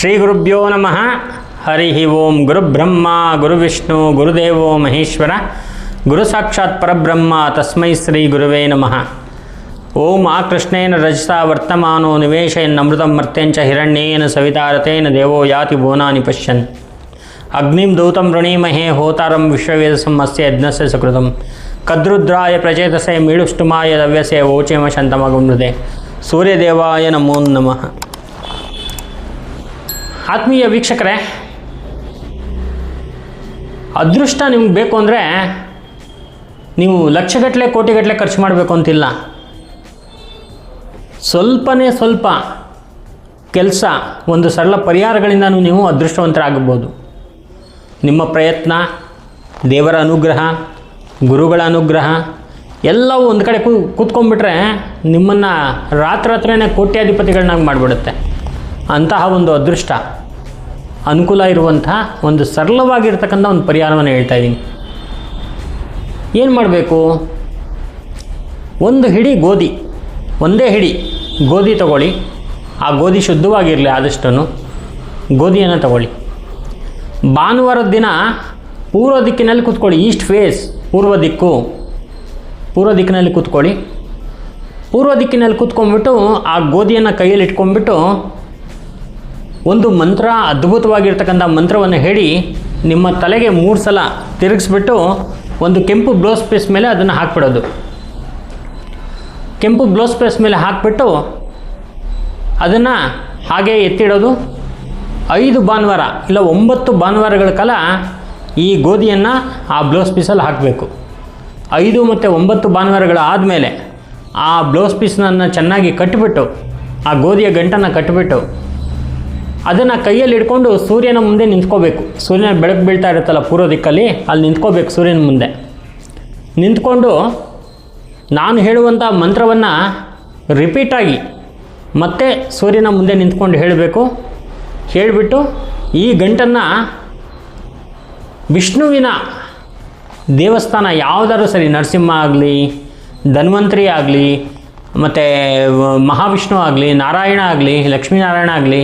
శ్రీ గురుభ్యో నమ. హరి ఓం గురు బ్రహ్మ గురు విష్ణు గురుదేవో మహేశ్వర గురు సాక్షాత్ పరబ్రహ్మ తస్మై శ్రీ గురువే నమ. ఓం ఆ ఆకృష్ణేన రజత వర్తమానో నివేశయన్ అమృతం మర్తెంచ హిరణ్యేన సవితారతేన దేవో యాతి బోనాని పశ్యన్. అగ్నిం దూతం రుణీమహే హోతారం విశ్వవేదసం అస్య యజ్ఞస్య సుకృతం. కద్రుద్రాయ ప్రచేతసే మీడుష్టుమాయ దవ్యసే ఓచేమ శంతమగం హృదే సూర్యదేవాయ నమో నమ. ಆತ್ಮೀಯ ವೀಕ್ಷಕರೇ, ಅದೃಷ್ಟ ನಿಮ್ಗೆ ಬೇಕು ಅಂದರೆ ನೀವು ಲಕ್ಷಗಟ್ಟಲೆ, ಕೋಟಿಗಟ್ಟಲೆ ಖರ್ಚು ಮಾಡಬೇಕು ಅಂತಿಲ್ಲ. ಸ್ವಲ್ಪನೇ ಸ್ವಲ್ಪ ಕೆಲಸ, ಒಂದು ಸರಳ ಪರಿಹಾರಗಳಿಂದ ನೀವು ಅದೃಷ್ಟವಂತರಾಗಬಹುದು. ನಿಮ್ಮ ಪ್ರಯತ್ನ, ದೇವರ ಅನುಗ್ರಹ, ಗುರುಗಳ ಅನುಗ್ರಹ, ಎಲ್ಲವೂ ಒಂದು ಕಡೆ ಕೂ ಕೂತ್ಕೊಂಡ್ಬಿಟ್ರೆ ನಿಮ್ಮನ್ನು ರಾತ್ರಾತ್ರನೇ ಕೋಟ್ಯಾಧಿಪತಿಗಳನ್ನಾಗಿ ಮಾಡಿಬಿಡುತ್ತೆ. ಅಂತಹ ಒಂದು ಅದೃಷ್ಟ. ಅನುಕೂಲ ಇರುವಂತಹ ಒಂದು ಸರಳವಾಗಿರ್ತಕ್ಕಂಥ ಒಂದು ಪರಿಹಾರವನ್ನು ಹೇಳ್ತಾ ಇದ್ದೀನಿ. ಏನು ಮಾಡಬೇಕು? ಒಂದು ಹಿಡಿ ಗೋಧಿ, ಒಂದೇ ಹಿಡಿ ಗೋಧಿ ತಗೊಳ್ಳಿ. ಆ ಗೋಧಿ ಶುದ್ಧವಾಗಿರಲಿ ಆದಷ್ಟು ಗೋಧಿಯನ್ನು ತಗೊಳ್ಳಿ. ಭಾನುವಾರದ ದಿನ ಪೂರ್ವ ದಿಕ್ಕಿನಲ್ಲಿ ಕೂತ್ಕೊಳ್ಳಿ, ಈಸ್ಟ್ ಫೇಸ್ ಪೂರ್ವ ದಿಕ್ಕು. ಪೂರ್ವ ದಿಕ್ಕಿನಲ್ಲಿ ಕೂತ್ಕೊಳ್ಳಿ. ಪೂರ್ವ ದಿಕ್ಕಿನಲ್ಲಿ ಕೂತ್ಕೊಂಡ್ಬಿಟ್ಟು ಆ ಗೋಧಿಯನ್ನು ಕೈಯಲ್ಲಿ ಇಟ್ಕೊಂಡ್ಬಿಟ್ಟು ಒಂದು ಮಂತ್ರ ಅದ್ಭುತವಾಗಿರ್ತಕ್ಕಂಥ ಮಂತ್ರವನ್ನು ಹೇಳಿ ನಿಮ್ಮ ತಲೆಗೆ ಮೂರು ಸಲ ತಿರುಗಿಸ್ಬಿಟ್ಟು ಒಂದು ಕೆಂಪು ಬ್ಲೌಸ್ ಪೀಸ್ ಮೇಲೆ ಅದನ್ನು ಹಾಕ್ಬಿಡೋದು. ಕೆಂಪು ಬ್ಲೌಸ್ ಪೀಸ್ ಮೇಲೆ ಹಾಕ್ಬಿಟ್ಟು ಅದನ್ನು ಹಾಗೆ ಎತ್ತಿಡೋದು. ಐದು ಭಾನುವಾರ ಇಲ್ಲ ಒಂಬತ್ತು ಭಾನುವಾರಗಳ ಕಾಲ ಈ ಗೋಧಿಯನ್ನು ಆ ಬ್ಲೌಸ್ ಪೀಸಲ್ಲಿ ಹಾಕಬೇಕು. ಐದು ಮತ್ತು ಒಂಬತ್ತು ಭಾನುವಾರಗಳು ಆದಮೇಲೆ ಆ ಬ್ಲೌಸ್ ಪೀಸ್ನನ್ನು ಚೆನ್ನಾಗಿ ಕಟ್ಟಿಬಿಟ್ಟು ಆ ಗೋಧಿಯ ಗಂಟನ್ನು ಕಟ್ಟಿಬಿಟ್ಟು ಅದನ್ನು ಕೈಯಲ್ಲಿ ಹಿಡ್ಕೊಂಡು ಸೂರ್ಯನ ಮುಂದೆ ನಿಂತ್ಕೋಬೇಕು. ಸೂರ್ಯನ ಬೆಳಕು ಬೀಳ್ತಾ ಇರುತ್ತಲ್ಲ ಪೂರ್ವ ದಿಕ್ಕಲ್ಲಿ, ಅಲ್ಲಿ ನಿಂತ್ಕೋಬೇಕು ಸೂರ್ಯನ ಮುಂದೆ. ನಿಂತ್ಕೊಂಡು ನಾನು ಹೇಳುವಂಥ ಮಂತ್ರವನ್ನು ರಿಪೀಟಾಗಿ ಮತ್ತೆ ಸೂರ್ಯನ ಮುಂದೆ ನಿಂತ್ಕೊಂಡು ಹೇಳಬೇಕು. ಹೇಳಿಬಿಟ್ಟು ಈ ಗಂಟನ್ನು ವಿಷ್ಣುವಿನ ದೇವಸ್ಥಾನ ಯಾವುದಾದ್ರೂ ಸರಿ, ನರಸಿಂಹ ಆಗಲಿ, ಧನ್ವಂತರಿ ಆಗಲಿ, ಮತ್ತು ಮಹಾವಿಷ್ಣು ಆಗಲಿ, ನಾರಾಯಣ ಆಗಲಿ, ಲಕ್ಷ್ಮೀನಾರಾಯಣ ಆಗಲಿ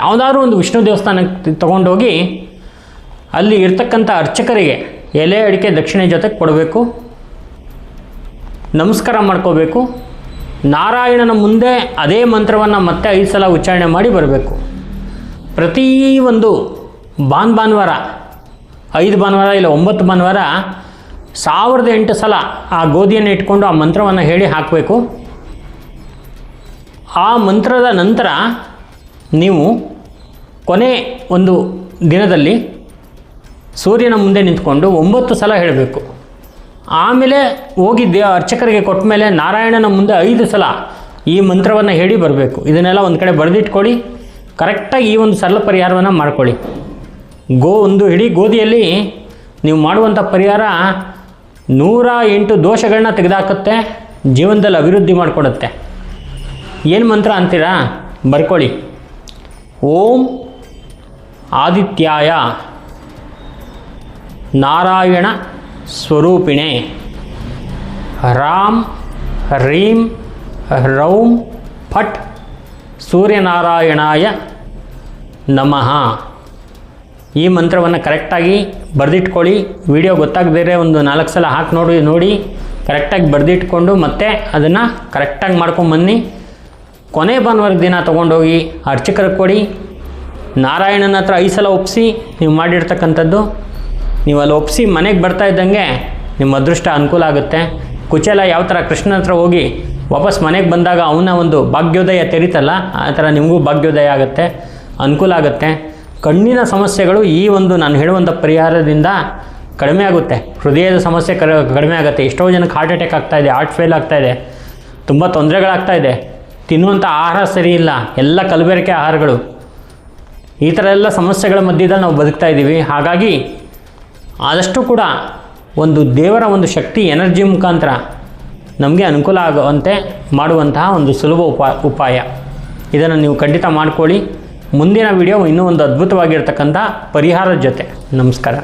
ಯಾವುದಾದ್ರೂ ಒಂದು ವಿಷ್ಣು ದೇವಸ್ಥಾನಕ್ಕೆ ತಗೊಂಡೋಗಿ ಅಲ್ಲಿ ಇರ್ತಕ್ಕಂಥ ಅರ್ಚಕರಿಗೆ ಎಲೆ ಅಡಿಕೆ ದಕ್ಷಿಣೆ ಜೊತೆಗೆ ಕೊಡಬೇಕು, ನಮಸ್ಕಾರ ಮಾಡ್ಕೋಬೇಕು, ನಾರಾಯಣನ ಮುಂದೆ ಅದೇ ಮಂತ್ರವನ್ನು ಮತ್ತೆ ಐದು ಸಲ ಉಚ್ಚಾರಣೆ ಮಾಡಿ ಬರಬೇಕು. ಪ್ರತಿ ಒಂದು ಬಾನ್ ಭಾನುವಾರ, ಐದು ಭಾನುವಾರ ಇಲ್ಲ ಒಂಬತ್ತು ಭಾನುವಾರ ಸಾವಿರದ ಎಂಟು ಸಲ ಆ ಗೋಧಿಯನ್ನು ಇಟ್ಕೊಂಡು ಆ ಮಂತ್ರವನ್ನು ಹೇಳಿ ಹಾಕಬೇಕು. ಆ ಮಂತ್ರದ ನಂತರ ನೀವು ಕೊನೆ ಒಂದು ದಿನದಲ್ಲಿ ಸೂರ್ಯನ ಮುಂದೆ ನಿಂತ್ಕೊಂಡು ಒಂಬತ್ತು ಸಲ ಹೇಳಬೇಕು. ಆಮೇಲೆ ಹೋಗಿ ದೇ ಅರ್ಚಕರಿಗೆ ಕೊಟ್ಟ ಮೇಲೆ ನಾರಾಯಣನ ಮುಂದೆ ಐದು ಸಲ ಈ ಮಂತ್ರವನ್ನು ಹೇಳಿ ಬರಬೇಕು. ಇದನ್ನೆಲ್ಲ ಒಂದು ಕಡೆ ಬರೆದಿಟ್ಕೊಳ್ಳಿ. ಕರೆಕ್ಟಾಗಿ ಈ ಒಂದು ಸರಳ ಪರಿಹಾರವನ್ನು ಮಾಡ್ಕೊಳ್ಳಿ. ಗೋ ಒಂದು ಹಿಡಿ ಗೋಧಿಯಲ್ಲಿ ನೀವು ಮಾಡುವಂಥ ಪರಿಹಾರ ನೂರ ಎಂಟು ದೋಷಗಳನ್ನ ತೆಗೆದುಹಾಕುತ್ತೆ ಜೀವನದಲ್ಲಿ ಅಭಿವೃದ್ಧಿ ಮಾಡಿಕೊಡುತ್ತೆ. ಏನು ಮಂತ್ರ ಅಂತೀರಾ? ಬರ್ಕೊಳ್ಳಿ. ಓಂ ಆದಿತ್ಯಾಯ ನಾರಾಯಣ ಸ್ವರೂಪಿಣೆ. ರಾಮ್ ರೀಂ ರೌಂ ಫಟ್ ಸೂರ್ಯನಾರಾಯಣಾಯ ನಮಃ. ಈ ಮಂತ್ರವನ್ನು ಕರೆಕ್ಟಾಗಿ ಬರೆದಿಟ್ಕೊಳ್ಳಿ. ವಿಡಿಯೋ ಗೊತ್ತಾಗದೇ ಒಂದು ನಾಲ್ಕು ಸಲ ಹಾಕಿ ನೋಡಿ ನೋಡಿ. ಕರೆಕ್ಟಾಗಿ ಬರೆದಿಟ್ಕೊಂಡು ಮತ್ತೆ ಅದನ್ನು ಕರೆಕ್ಟಾಗಿ ಮಾಡ್ಕೊಂಬನ್ನಿ ಕೊನೆ ಭಾನುವಾರ ದಿನ ತೊಗೊಂಡೋಗಿ ಅರ್ಚಕರಿಗೆ ಕೊಡಿ. ನಾರಾಯಣನ ಹತ್ರ ಐದು ಸಲ ಒಪ್ಪಿಸಿ ನೀವು ಮಾಡಿರ್ತಕ್ಕಂಥದ್ದು. ನೀವು ಅಲ್ಲಿ ಒಪ್ಪಿಸಿ ಮನೆಗೆ ಬರ್ತಾ ಇದ್ದಂಗೆ ನಿಮ್ಮ ಅದೃಷ್ಟ ಅನುಕೂಲ ಆಗುತ್ತೆ. ಕುಚೇಲ ಯಾವ ಥರ ಕೃಷ್ಣನ ಹತ್ರ ಹೋಗಿ ವಾಪಸ್ ಮನೆಗೆ ಬಂದಾಗ ಅವನ ಒಂದು ಭಾಗ್ಯೋದಯ ತೆರೀತಲ್ಲ, ಆ ಥರ ನಿಮಗೂ ಭಾಗ್ಯೋದಯ ಆಗುತ್ತೆ, ಅನುಕೂಲ ಆಗುತ್ತೆ. ಕಣ್ಣಿನ ಸಮಸ್ಯೆಗಳು ಈ ಒಂದು ನಾನು ಹೇಳುವಂಥ ಪರಿಹಾರದಿಂದ ಕಡಿಮೆ ಆಗುತ್ತೆ. ಹೃದಯದ ಸಮಸ್ಯೆ ಕಡಿಮೆ ಆಗುತ್ತೆ. ಎಷ್ಟೋ ಜನಕ್ಕೆ ಹಾರ್ಟ್ ಅಟ್ಯಾಕ್ ಆಗ್ತಾಯಿದೆ ಹಾರ್ಟ್ ಫೇಲ್ ಆಗ್ತಾಯಿದೆ ತುಂಬ ತೊಂದರೆಗಳಾಗ್ತಾ ಇದೆ. ತಿನ್ನುವಂಥ ಆಹಾರ ಸರಿ ಇಲ್ಲ. ಎಲ್ಲ ಕಲಬೆರಕೆ ಆಹಾರಗಳು. ಈ ಥರ ಎಲ್ಲ ಸಮಸ್ಯೆಗಳ ಮಧ್ಯದಲ್ಲಿ ನಾವು ಬದುಕ್ತಾ ಇದ್ದೀವಿ. ಹಾಗಾಗಿ ಆದಷ್ಟು ಕೂಡ ಒಂದು ದೇವರ ಒಂದು ಶಕ್ತಿ, ಎನರ್ಜಿ ಮುಖಾಂತರ ನಮಗೆ ಅನುಕೂಲ ಆಗುವಂತೆ ಮಾಡುವಂತಹ ಒಂದು ಸುಲಭ ಉಪಾ, ಉಪಾಯ. ಇದನ್ನು ನೀವು ಖಂಡಿತ ಮಾಡ್ಕೊಳ್ಳಿ. ಮುಂದಿನ ವಿಡಿಯೋ ಇನ್ನೂ ಒಂದು ಅದ್ಭುತವಾಗಿರ್ತಕ್ಕಂಥ ಪರಿಹಾರದ ಜೊತೆ. ನಮಸ್ಕಾರ.